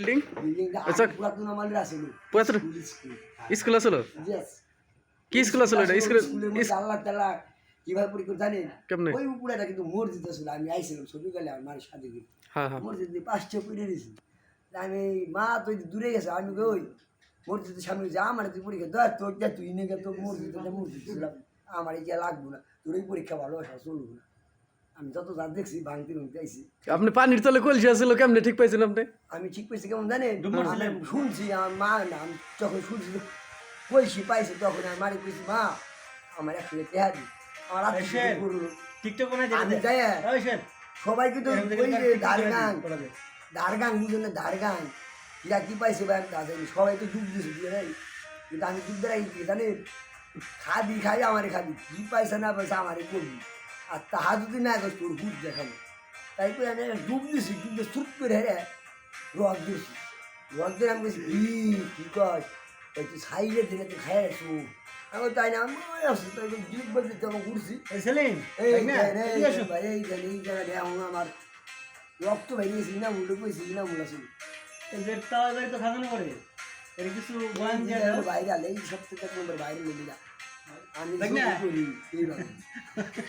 Building আচ্ছা। পুরাতন পুরাতন? স্কুল আসলো? কি স্কুল আসলো এটা? স্কুল আল্লাহ তাআলা কীভাবে পরীক্ষা জানেন? কেমনে? ওই উপরেটা কিন্তু মসজিদ আমি আইছিলাম ছবি গেলে আমার মায়ের সাথে গিয়ে। হ্যাঁ হ্যাঁ। মসজিদে পাঁচটা পড়ে দিয়েছি। আমি মা তো দূরে গেছে। আমি ওই মসজিদের সামনে যা আমার তুই পরীক্ষা দেখ তোর তুই নিয়ে তো মসজিদ মসজিদ। ছিলাম আমার এই লাগবো না। তোর এই পরীক্ষা ভালো আসা চলবো না। আমি যত যা দেখছি ভাঙতে ভাঙতে আইছি আপনি পানির তলে কলসি আসলো কেমনে ঠিক পাইছেন আপনি? আমি ঠিক পেয়েছি কেমন আমি শুনছি আমার মা না আমি যখন শুনছি কইছি পাইছি তখন আমি মারি কইছি মা আমার একসাথে আমার আমি যাই সবাই কিন্তু ওই যে ধারগাং ধারগাং বুঝলেন না ধারগাং ইয়া কি পাইছে ভাই? আমি সবাই তো ডুব দিয়েছে দিয়ে নাই? কিন্তু আমি ডুব দেয় জানেন? খাবি খাই আমারে খাবি। কি পয়সা না পয়সা আমারে করবি আর তাহা যদি না কর তোর হুট দেখাবো। তাই করে আমি একটা ডুব দিয়েছি ডুব দিয়ে সুট করে হেরে রক দিয়েছি। রক দিয়ে আমি বলছি কি কি কর ওই তুই সাইডে দিলে তুই খাই আসু আমি তাই না আমি আসছি তাই ডিপ বলতে তখন ঘুরছি। সেলিম এই আসো। জায়গাটা এখন আমার রক্ত বেরিয়েছে না মুন্ডে কইছি না এই যে তো খাজানা করে এর কিছু বয়ান দিয়ে বাইরে আলে এই সব থেকে বাইরে নিবি না। আমি